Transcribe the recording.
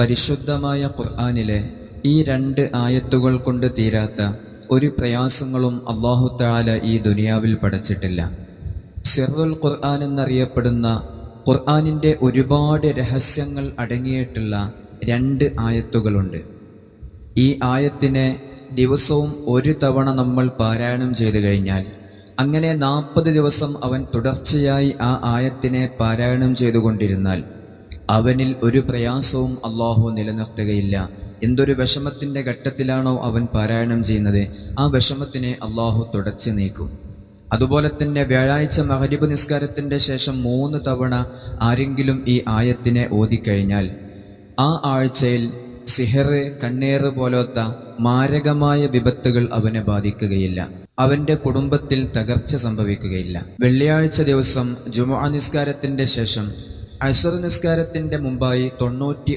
പരിശുദ്ധമായ ഖുർആാനിലെ ഈ രണ്ട് ആയത്തുകൾ കൊണ്ട് തീരാത്ത ഒരു പ്രയാസങ്ങളും അള്ളാഹു താല ഈ ദുനിയാവിൽ പഠിച്ചിട്ടില്ല സിറുൽ ഖുർആൻ എന്നറിയപ്പെടുന്ന ഖുർആാനിന്റെ ഒരുപാട് രഹസ്യങ്ങൾ അടങ്ങിയിട്ടുള്ള രണ്ട് ആയത്തുകളുണ്ട്. ഈ ആയത്തിനെ ദിവസവും ഒരു തവണ നമ്മൾ പാരായണം ചെയ്തു കഴിഞ്ഞാൽ അങ്ങനെ നാൽപ്പത് ദിവസം അവൻ തുടർച്ചയായി ആ ആയത്തിനെ പാരായണം ചെയ്തുകൊണ്ടിരുന്നാൽ അവനിൽ ഒരു പ്രയാസവും അള്ളാഹു നിലനിർത്തുകയില്ല. എന്തൊരു വിഷമത്തിന്റെ ഘട്ടത്തിലാണോ അവൻ പാരായണം ചെയ്യുന്നത് ആ വിഷമത്തിനെ അള്ളാഹു തുടച്ചു നീക്കും. അതുപോലെ തന്നെ വ്യാഴാഴ്ച മഹരിബ് നിസ്കാരത്തിന്റെ ശേഷം മൂന്ന് തവണ ആരെങ്കിലും ഈ ആയത്തിനെ ഓതിക്കഴിഞ്ഞാൽ ആ ആഴ്ചയിൽ സിഹറ് കണ്ണേറ് പോലത്ത മാരകമായ വിപത്തുകൾ അവനെ ബാധിക്കുകയില്ല. അവന്റെ കുടുംബത്തിൽ തകർച്ച സംഭവിക്കുകയില്ല. വെള്ളിയാഴ്ച ദിവസം ജുമാ നിസ്കാരത്തിന്റെ ശേഷം അസർ നിസ്കാരത്തിന്റെ മുമ്പായി തൊണ്ണൂറ്റി